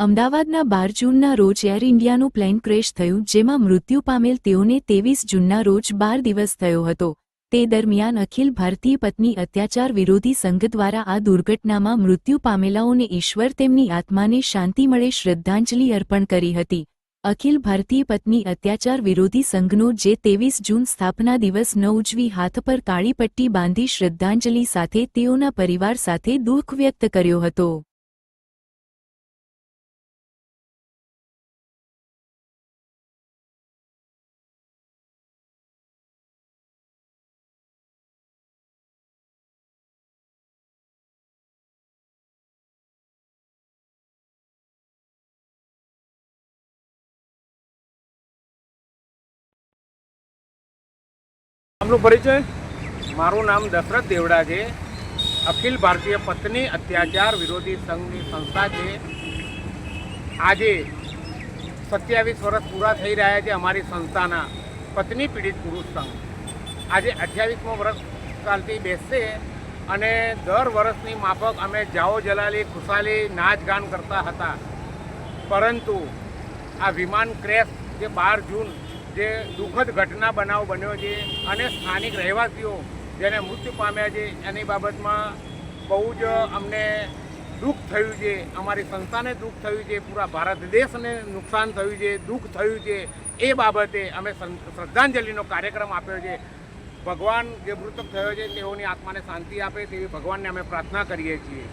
અમદાવાદના બાર જૂનના રોજ એર ઇન્ડિયાનું પ્લેન ક્રેશ થયું, જેમાં મૃત્યુ પામેલ તેઓને ત્રેવીસ જૂનના રોજ બાર દિવસ થયો હતો. તે દરમિયાન અખિલ ભારતીય પત્ની અત્યાચાર વિરોધી સંઘ દ્વારા આ દુર્ઘટનામાં મૃત્યુ પામેલાઓને ઈશ્વર તેમની આત્માને શાંતિ મળે શ્રદ્ધાંજલિ અર્પણ કરી હતી. અખિલ ભારતીય પત્ની અત્યાચાર વિરોધી સંઘનો જે ત્રેવીસ જૂન સ્થાપના દિવસ ન ઉજવી હાથ પર કાળી પટ્ટી બાંધી શ્રદ્ધાંજલિ સાથે તેઓના પરિવાર સાથે દુઃખ વ્યક્ત કર્યો હતો. આપનો પરિચય? મારું નામ દશરથ દેવડા છે. અખિલ ભારતીય પત્ની અત્યાચાર વિરોધી સંઘની સંસ્થા છે. આજે સત્યાવીસ વર્ષ પૂરા થઈ રહ્યા છે અમારી સંસ્થાના પત્ની પીડિત પુરુષ સંઘ. આજે અઠ્યાવીસમો વર્ષ ચાલતી બેસશે અને દર વર્ષની માફક અમે જાઓ જલાલી ખુશાલી નાચ ગાન કરતા હતા. પરંતુ આ વિમાન ક્રેશ જે બાર જૂન જે દુઃખદ ઘટના બનાવ બન્યો છે અને સ્થાનિક રહેવાસીઓ જેને મૃત્યુ પામ્યા છે, એની બાબતમાં બહુ જ અમને દુઃખ થયું છે. અમારી સંસ્થાને દુઃખ થયું છે, પૂરા ભારત દેશને નુકસાન થયું છે, દુઃખ થયું છે. એ બાબતે અમે શ્રદ્ધાંજલિનો કાર્યક્રમ આપ્યો છે. ભગવાન જે મૃતક થયો છે, તેઓની આત્માને શાંતિ આપે તેવી ભગવાનને અમે પ્રાર્થના કરીએ છીએ.